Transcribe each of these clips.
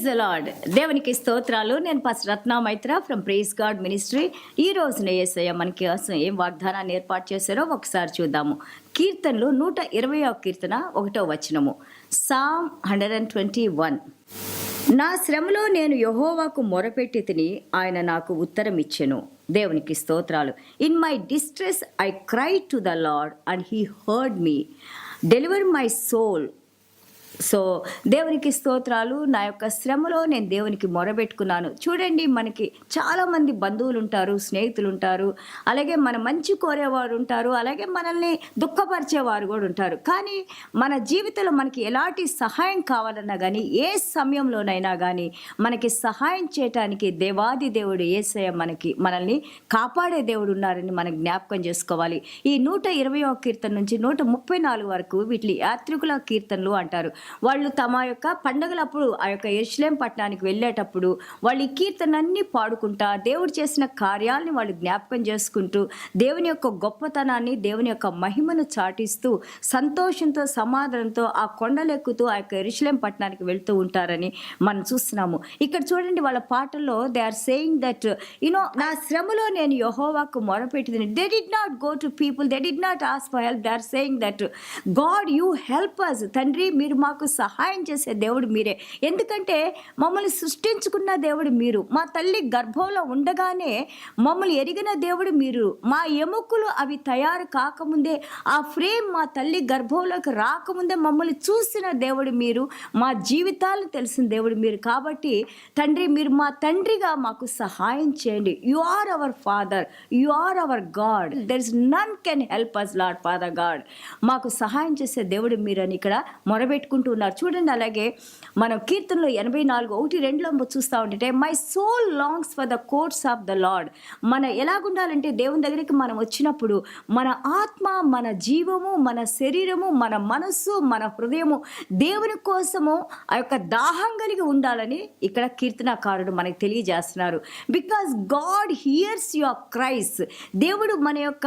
Praise the lord దేవునికి స్తోత్రాలు. నేను first Ratna Maitra from praise God ministry ఈ రోజున ఏసయ్య మనకి అసలు ఏం వాగ్దానాన్ని ఏర్పాటు చేశారో ఒకసారి చూద్దాము. కీర్తనలు నూట ఇరవై కీర్తన ఒకటో వచనము. Psalm hundred and twenty one నా శ్రమలో నేను యహోవాకు మొరపెట్టి తిని ఆయన నాకు ఉత్తరం ఇచ్చెను. దేవునికి స్తోత్రాలు. In my distress I cry to the Lord and he heard me deliver my soul so దేవునికి స్తోత్రాలు. నా యొక్క శ్రమలో నేను దేవునికి మొరబెట్టుకున్నాను. చూడండి మనకి చాలామంది బంధువులు ఉంటారు స్నేహితులు ఉంటారు అలాగే మన మంచి కోరేవారు ఉంటారు అలాగే మనల్ని దుఃఖపరిచేవారు కూడా ఉంటారు కానీ మన జీవితంలో మనకి ఎలాంటి సహాయం కావాలన్నా కానీ ఏ సమయంలోనైనా కానీ మనకి సహాయం చేయటానికి దేవాది దేవుడు ఏసయ మనకి మనల్ని కాపాడే దేవుడు ఉన్నారని మనం జ్ఞాపకం చేసుకోవాలి. ఈ నూట ఇరవై కీర్తన నుంచి నూట ముప్పై నాలుగు వరకు వీటిని యాత్రికుల కీర్తనలు అంటారు. వాళ్ళు తమ యొక్క పండగలప్పుడు ఆ యొక్క ఎరుషలేం పట్టణానికి వెళ్ళేటప్పుడు వాళ్ళు ఈ కీర్తనన్నీ పాడుకుంటా దేవుడు చేసిన కార్యాలని వాళ్ళు జ్ఞాపకం చేసుకుంటూ దేవుని యొక్క గొప్పతనాన్ని దేవుని యొక్క మహిమను చాటిస్తూ సంతోషంతో సమాధానంతో ఆ కొండలెక్కుతూ ఆ యొక్క ఎరుషలేం పట్టణానికి వెళ్తూ ఉంటారని మనం చూస్తున్నాము. ఇక్కడ చూడండి వాళ్ళ పాటల్లో they are saying that you know నా శ్రమలో నేను యహోవాకు మొరపెట్టింది. They did not go to people they did not ask for help they are saying that God you help us తండ్రి మీరు మాకు సహాయం చేసే దేవుడు మీరే. ఎందుకంటే మమ్మల్ని సృష్టించుకున్న దేవుడు మీరు. మా తల్లి గర్భంలో ఉండగానే మమ్మల్ని ఎరిగిన దేవుడు మీరు. మా ఎముకలు అవి తయారు కాకముందే ఆ ఫ్రేమ్ మా తల్లి గర్భంలోకి రాకముందే మమ్మల్ని చూసిన దేవుడు మీరు. మా జీవితాలను తెలిసిన దేవుడు మీరు. కాబట్టి తండ్రి మీరు మా తండ్రిగా మాకు సహాయం చేయండి. You are our father you are our God there is none can help us Lord father God మాకు సహాయం చేసే దేవుడు మీరని ఇక్కడ మొరబెట్టుకుంటూ ఉన్నారు చూడండి అలాగే మనం కీర్తనలో ఎనభై నాలుగు ఒకటి రెండులో చూస్తూ ఉంటే my soul longs for the courts of the Lord మన ఎలాగుండాలంటే దేవుని దగ్గరికి మనం వచ్చినప్పుడు మన ఆత్మ మన జీవము మన శరీరము మన మనస్సు మన హృదయము దేవుని కోసము ఆ యొక్క దాహం కలిగి ఉండాలని ఇక్కడ కీర్తనకారుడు మనకి తెలియజేస్తున్నారు. Because God hears your cries దేవుడు మన యొక్క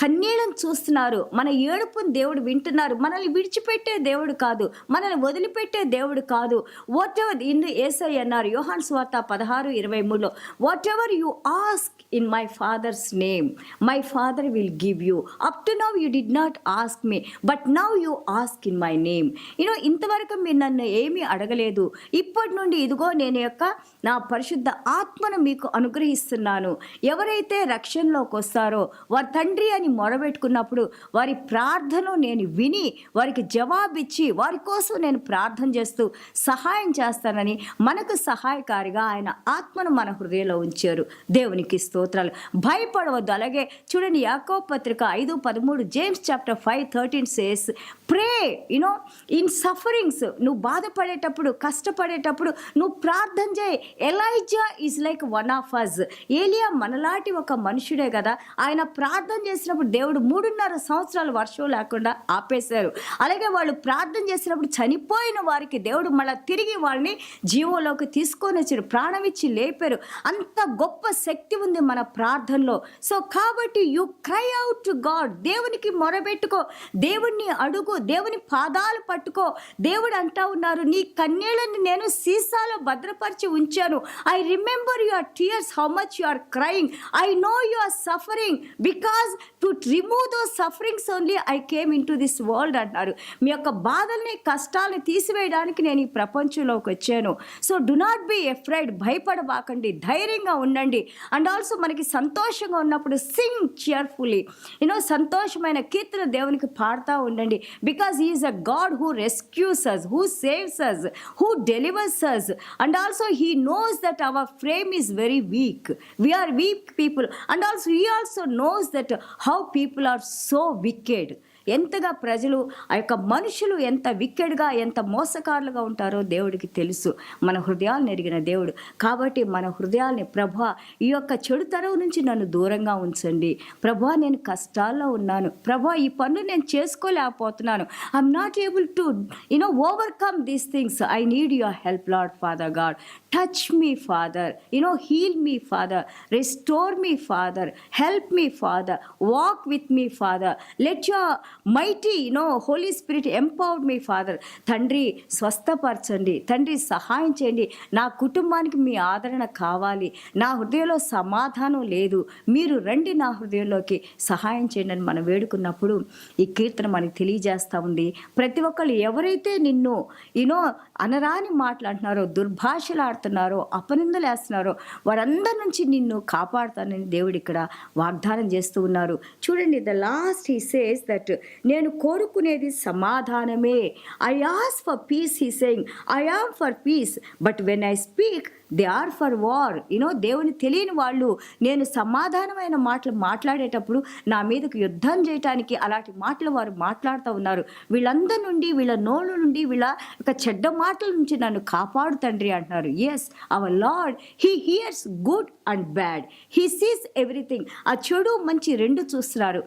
కన్నీళ్ళను చూస్తున్నారు. మన ఏడుపుని దేవుడు వింటున్నారు. మనల్ని విడిచిపెట్టే దేవుడు కాదు. మనల్ని వదిలిపెట్టే దేవుడు కాదు. వాట్ ఎవర్ ఇన్ ఏసై అన్నారు. యోహాన్ స్వార్త పదహారు ఇరవై మూడులో whatever you ask in my father's name my father will give you up to now you did not ask me but now you ask in my name you know ఇంతవరకు మీరు నన్ను ఏమీ అడగలేదు. ఇప్పటి నుండి ఇదిగో నేను యొక్క నా పరిశుద్ధ ఆత్మను మీకు అనుగ్రహిస్తున్నాను. ఎవరైతే రక్షణలోకి వస్తారో వారి తండ్రి అని మొరబెట్టుకున్నప్పుడు వారి ప్రార్థన నేను విని వారికి జవాబిచ్చి వారి కోసం నేను ప్రార్థన చేస్తూ సహాయం చేస్తానని మనకు సహాయకారిగా ఆయన ఆత్మను మన హృదయంలో ఉంచారు. దేవునికి స్తోత్రాలు. భయపడవద్దు. అలాగే చూడండి యాకో పత్రిక ఐదు పదమూడు James chapter five thirteen says pray you know in sufferings నువ్వు బాధపడేటప్పుడు కష్టపడేటప్పుడు నువ్వు ప్రార్థన చేయి. Elijah is like one of us ఏలియా మనలాంటి ఒక మనుషుడే కదా. ఆయన ప్రార్థన చేసినప్పుడు దేవుడు మూడున్నర సంవత్సరాలు వర్షం లేకుండా ఆపేశారు. అలాగే వాళ్ళు ప్రార్థన చేసినప్పుడు చనిపోయిన వారికి దేవుడు మళ్ళీ తిరిగి వాళ్ళని జీవంలోకి తీసుకొని వచ్చారు. ప్రాణం ఇచ్చి లేపారు. అంత గొప్ప శక్తి ఉంది మన ప్రార్థనలో. సో కాబట్టి you cry out to God దేవునికి మొరబెట్టుకో దేవుణ్ణి అడుగు. దేవుని పాదాలు పట్టుకో. దేవుడు అంటా ఉన్నారు నీ కన్నీళ్ళని నేను సీసాలో భద్రపరిచి ఉంచాను. I remember your tears how much you are crying I know you are suffering because to remove those sufferings only I came into this world అంటారు మీ యొక్క బాధల్ని కష్టాలని తీసివేయడానికి నేను ఈ ప్రపంచంలోకి వచ్చాను. So do not be afraid భయపడబాకండి ధైర్యంగా ఉండండి. అండ్ ఆల్సో మనకి సంతోషంగా ఉన్నప్పుడు సింగ్ చియర్ఫుల్లీ యూనో సంతోషమైన కీర్తన దేవునికి పాడుతూ ఉండండి. because He is a God who rescues us, who saves us, who delivers us, and also He knows that our frame is very weak. We are weak people, and also He also knows that how people are so wicked. ఎంతగా ప్రజలు ఆ యొక్క మనుషులు ఎంత విక్కెడ్గా ఎంత మోసకారులుగా ఉంటారో దేవుడికి తెలుసు. మన హృదయాలను ఎరిగిన దేవుడు. కాబట్టి మన హృదయాల్ని ప్రభా ఈ యొక్క చెడు నుంచి నన్ను దూరంగా ఉంచండి. ప్రభా నేను కష్టాల్లో ఉన్నాను. ప్రభా ఈ పనులు నేను చేసుకోలేకపోతున్నాను. I'm not able to you know overcome these things I need your help Lord father God touch me father you know heal me father restore me father help me father walk with me father let your mighty no holy spirit empowered me father తండ్రి స్వస్థపరచండి. తండ్రి సహాయం చేయండి. నా కుటుంబానికి మీ ఆదరణ కావాలి. నా హృదయంలో సమాధానం లేదు. మీరు రండి నా హృదయంలోకి. సహాయం చేయండి అని మనం వేడుకున్నప్పుడు ఈ కీర్తన మనకి తెలియజేస్తూ ఉంది. ప్రతి ఒక్కళ్ళు ఎవరైతే నిన్ను యూనో అనరాని మాట్లాడుతున్నారో దుర్భాషలు ఆడుతున్నారో అపనిందలు వేస్తున్నారో వారందరి నుంచి నిన్ను కాపాడుతానని దేవుడు ఇక్కడ వాగ్దానం చేస్తూ ఉన్నారు. చూడండి the last he says that నేను కోరుకునేది సమాధానమే. I ask for peace he saying I am for peace but when I speak they are for war you know దేవుని తెలియని వాళ్ళు నేను సమాధానమైన మాటలు మాట్లాడేటప్పుడు నా మీదకు యుద్ధం చేయటానికి అలాంటి మాటలు వారు మాట్లాడుతూ ఉన్నారు. వీళ్ళందరి నుండి వీళ్ళ నోళ్ళ నుండి వీళ్ళ ఒక చెడ్డ మాటల నుంచి నన్ను కాపాడు తండ్రి అంటున్నారు. Yes our Lord he hears good and bad he sees everything ఆ చెడు మంచి రెండు చూస్తున్నారు.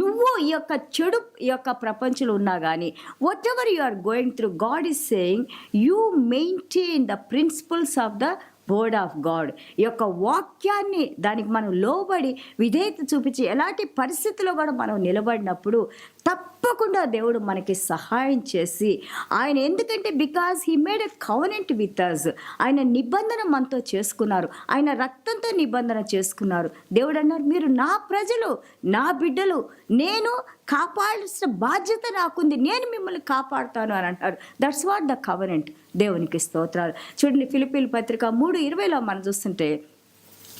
నువ్వు ఈ యొక్క చెడు ఈ యొక్క ప్రపంచంలో ఉన్నా కానీ whatever you are going through God is saying you maintain the principles of the word of God ఈ యొక్క వాక్యాన్ని దానికి మనం లోబడి విధేయత చూపించి ఎలాంటి పరిస్థితిలో కూడా మనం నిలబడినప్పుడు తప్పకుండా దేవుడు మనకి సహాయం చేసి ఆయన ఎందుకంటే because he made a covenant with us ఆయన నిబంధన మనతో చేసుకున్నారు ఆయన రక్తంతో నిబంధన చేసుకున్నారు. దేవుడు అన్నారు మీరు నా ప్రజలు నా బిడ్డలు నేను కాపాడాల్సిన బాధ్యత నాకుంది నేను మిమ్మల్ని కాపాడుతాను అని అంటారు దట్స్ వాట్ ద కవనెంట్ దేవునికి స్తోత్రాలు. చూడండి ఫిలిపిల్ పత్రిక మూడు ఇరవైలో మనం చూస్తుంటే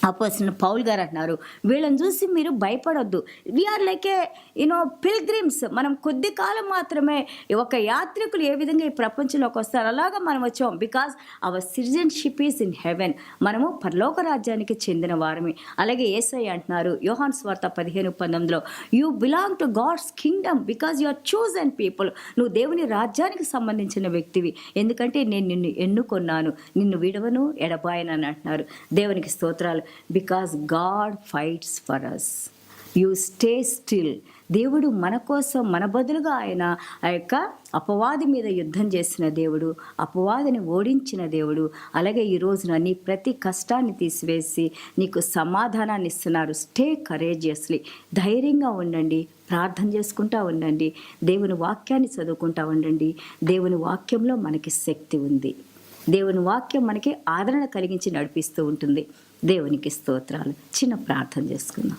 అపోసిన పౌల్ గారు అంటున్నారు. వీళ్ళని చూసి మీరు భయపడొద్దు. We are like a you know pilgrims మనం కొద్ది కాలం మాత్రమే ఒక యాత్రికులు ఏ విధంగా ఈ ప్రపంచంలోకి వస్తారు అలాగా మనం వచ్చాం. Because our citizenship is in heaven మనము పరలోక రాజ్యానికి చెందిన వారమే. అలాగే ఏసై అంటున్నారు యోహాన్ స్వార్త పదిహేను పంతొమ్మిదిలో you belong to God's kingdom because you are chose and people నువ్వు దేవుని రాజ్యానికి సంబంధించిన వ్యక్తివి. ఎందుకంటే నేను నిన్ను ఎన్నుకొన్నాను. నిన్ను విడవను ఎడబాయనని అంటున్నారు. దేవునికి స్తోత్రాలు. Because God fights for us you stay still దేవుడు మన కోసం మన బదులుగా ఆయన ఆ యొక్క అపవాది మీద యుద్ధం చేసిన దేవుడు అపవాదిని ఓడించిన దేవుడు. అలాగే ఈ రోజున నీ ప్రతి కష్టాన్ని తీసివేసి నీకు సమాధానాన్ని ఇస్తున్నారు. స్టే కరేజియస్లీ ధైర్యంగా ఉండండి. ప్రార్థన చేసుకుంటా ఉండండి. దేవుని వాక్యాన్ని చదువుకుంటా ఉండండి. దేవుని వాక్యంలో మనకి శక్తి ఉంది. దేవుని వాక్యం మనకి ఆదరణ కలిగించి నడిపిస్తూ ఉంటుంది. దేవునికి స్తోత్రాలు. చిన్న ప్రార్థన చేసుకుందాం.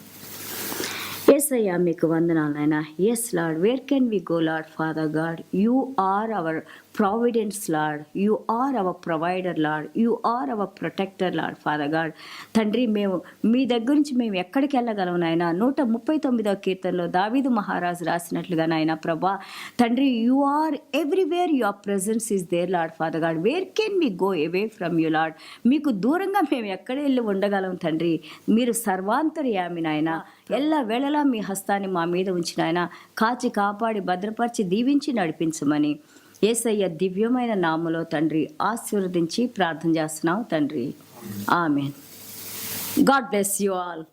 ఎస్ అయ్యా మీకు వందనాలు నాయన. Yes Lord where can we go Lord father God you are our providence Lord you are our provider Lord you are our protector Lord father God తండ్రి మేము మీ దగ్గర నుంచి మేము ఎక్కడికి వెళ్ళగలం నాయన? నూట ముప్పై తొమ్మిదవ కీర్తనలో దావీదు మహారాజు రాసినట్లుగా నాయన ప్రభా తండ్రి you are everywhere your presence is there Lord father God where can we go away from you Lord మీకు దూరంగా మేము ఎక్కడ వెళ్ళి ఉండగలం తండ్రి. మీరు సర్వాంతర్యామి నాయన. ఎల్ల వేళలా మీ హస్తాన్ని మా మీద ఉంచిన ఆయన కాచి కాపాడి భద్రపరిచి దీవించి నడిపించమని. ఏసయ్య దివ్యమైన నామలో తండ్రి ఆశీర్వదించి ప్రార్థన చేస్తున్నావు తండ్రి. Amen. God bless you all.